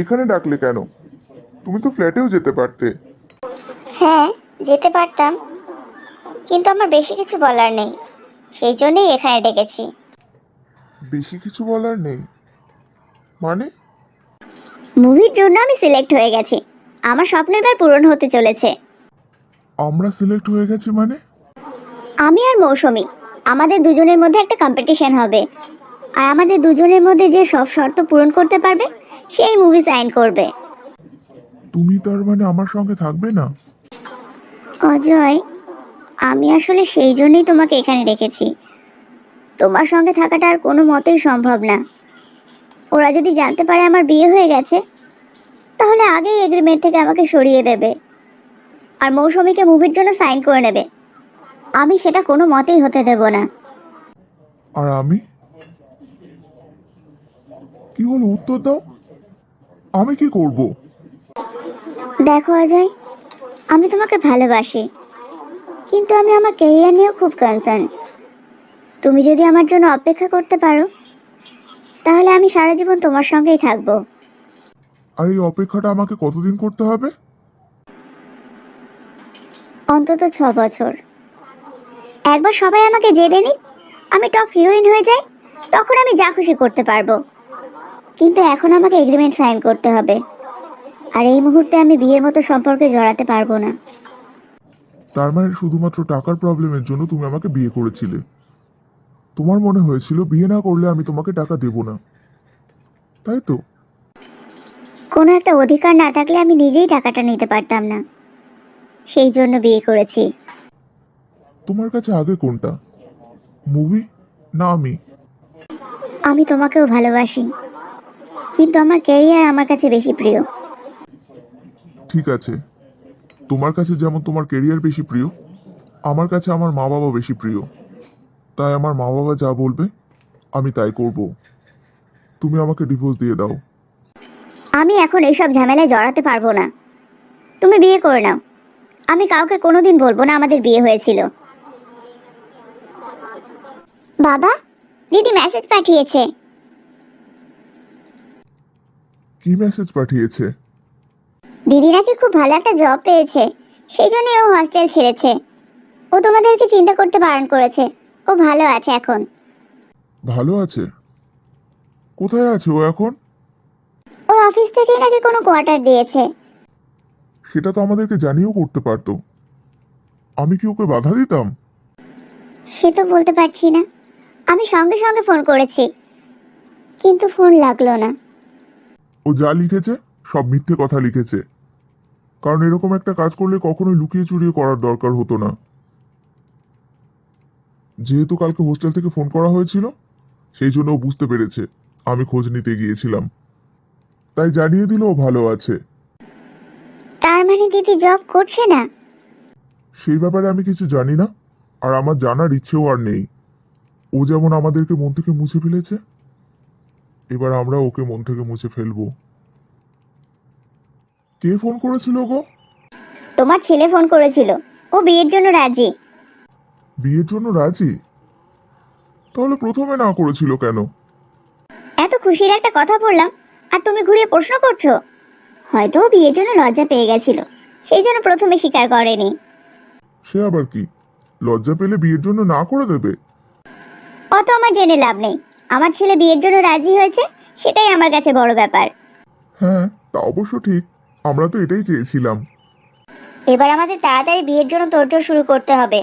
এখানে ডাকলে কেন? তুমি তো ফ্ল্যাটেও যেতে পারতে। হ্যাঁ যেতে পারতাম। কিন্তু আমার বেশি কিছু বলার নেই। সেই জন্যই এখানে ডেকেছি। বেশি কিছু বলার নেই? মানে? মুভির জন্য আমি সিলেক্ট হয়ে গেছি। আমার স্বপ্ন এবার পূরণ হতে চলেছে। আমরা সিলেক্ট হয়ে গেছি মানে? আমি আর মৌসুমি। আমাদের দুজনের মধ্যে একটা কম্পিটিশন হবে। আর আমাদের দুজনের মধ্যে যে সব শর্ত পূরণ করতে পারবে সেই মুভি সাইন করবে। তুমি তার মানে আমার সঙ্গে থাকবে না? অজয় আমি আসলে সেই জন্যই তোমাকে এখানে রেখেছি। তোমার সঙ্গে থাকাটা আর কোনো মতেই সম্ভব না। ওরা যদি জানতে পারে আমার বিয়ে হয়ে গেছে তাহলে আগেই এগ্রিমেন্ট থেকে আমাকে সরিয়ে দেবে। আর মৌসুমীকে মুভির জন্য সাইন করে নেবে। আমি সেটা কোনো মতেই হতে দেব না। আর আমি? কি হলো? উত্তর দাও। আমি কি করব? দেখো অজয় আমি তোমাকে ভালোবাসি কিন্তু আমি আমার ক্যারিয়ার নিয়েও খুব কনসার্ন তুমি যদি আমার জন্য অপেক্ষা করতে পারো তাহলে আমি সারা জীবন তোমার সঙ্গেই থাকব। আর এই অপেক্ষাটা আমাকে কতদিন করতে হবে? অন্তত ছ বছর। একবার সবাই আমাকে জেনে নিক আমি টপ হিরোইন হয়ে যাই তখন আমি যা খুশি করতে পারব। কিন্তু এখন আমাকে এগ্রিমেন্ট সাইন করতে হবে। আর এই মুহূর্তে আমি বিয়ের মতো সম্পর্কে জড়াতে পারব না। তার মানে শুধুমাত্র টাকার প্রবলেমের জন্য তুমি আমাকে বিয়ে করেছিলে। তোমার মনে হয়েছিল বিয়ে না করলে আমি তোমাকে টাকা দেব না। তাই তো? কোনো একটা অধিকার না থাকলে আমি নিজেই টাকাটা নিতে পারতাম না। সেই জন্য বিয়ে করেছি। তোমার কাছে আগে কোনটা? মুভি না আমি? আমি তোমাকেও ভালোবাসি। কিন্তু আমার ক্যারিয়ার আমার কাছে বেশি প্রিয়। ঠিক আছে। তোমার কাছে যেমন তোমার কেরিয়ার বেশি প্রিয় আমার কাছে আমার মা বাবা বেশি প্রিয়। তাই আমার মা বাবা যা বলবে আমি তাই করব। তুমি আমাকে ডিভোর্স দিয়ে দাও। আমি এখন এইসব ঝামেলায় জড়াতে পারব না। তুমি বিয়ে করে নাও। আমি কাউকে কোনোদিন বলব না আমাদের বিয়ে হয়েছিল। বাবা দিদি মেসেজ পাঠিয়েছে। কি মেসেজ পাঠিয়েছে? দিদি নাকি খুব ভালো একটা জব পেয়েছে সেই জন্যই ও হস্টেল ছেড়েছে। ও তোমাদেরকে চিন্তা করতে বারণ করেছে ও ভালো আছে এখন। ভালো আছে? কোথায় আছে ও এখন? ওর অফিস থেকেই নাকি কোনো কোয়ার্টার দিয়েছে। সেটা তো আমাদেরকে জানিয়েও করতে পারতো। আমি কি ওকে বাধা দিতাম? সে তো বলতে পারছি না। আমি সঙ্গে সঙ্গে ফোন করেছি কিন্তু ফোন লাগল না। ও যা লিখেছে সব মিথ্যে কথা লিখেছে। কারণ এরকম একটা কাজ করলে কখনোই লুকিয়ে চুরিয়ে করার দরকার হতো না। যেহেতু কালকে হোস্টেল থেকে ফোন করা হয়েছিল সেই জন্য ও বুঝতে পেরেছে আমি খোঁজ নিতে গিয়েছিলাম। তাই জানিয়ে দিল ও ভালো আছে। তার মানে দিদি জব করছে না? সেই ব্যাপারে আমি কিছু জানি না আর আমার জানার ইচ্ছেও আর নেই। ও যেমন আমাদেরকে মন থেকে মুছে ফেলেছে এবার আমরা ওকে মন থেকে মুছে ফেলব। কে ফোন করেছিল গো? তোমার ছেলে ফোন করেছিল। ও বিয়ের জন্য রাজি। বিয়ের জন্য রাজি? তাহলে প্রথমে না করেছিল কেন? এত খুশির একটা কথা বললাম আর তুমি ঘুরিয়ে প্রশ্ন করছ। হয়তো ও বিয়ের জন্য লজ্জা পেয়ে গেছিল সেই জন্য প্রথমে স্বীকার করেনি। সে আবার কি? লজ্জা পেলে বিয়ের জন্য না করে দেবে? অত আমার জেনে লাভ নেই। আমার ছেলে বিয়ের জন্য রাজি হয়েছে সেটাই আমার কাছে বড় ব্যাপার। হ্যাঁ তা অবশ্য ঠিক। আমরা তো এটাই চেয়েছিলাম। এবার আমাদের তাড়াতাড়ি বিয়ের জন্য তোড়জোড় শুরু করতে হবে।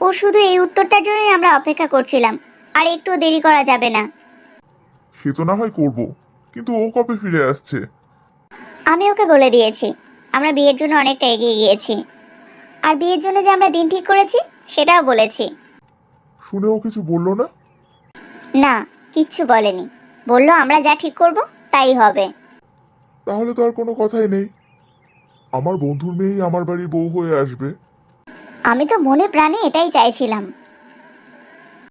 ও শুধু এই উত্তরটার জন্যই আমরা অপেক্ষা করছিলাম আর একটু দেরি করা যাবে না। সে তো না হয় করব কিন্তু ও কবে ফিরে আসছে? আমি ওকে বলে দিয়েছি আমরা বিয়ের জন্য অনেকটা এগিয়ে গিয়েছি। আর বিয়ের জন্য যে আমরা দিন ঠিক করেছি সেটাও বলেছি। শুনে ও কিছু বলল না? না কিচ্ছু বলেনি। বলল আমরা যা ঠিক করব তাই হবে। তাহলে তো আর কোনো কথাই নেই। আমার বন্ধুর মেয়েই আমার বাড়ির বউ হয়ে আসবে। আমি তো মনে প্রাণে এটাই চাইছিলাম।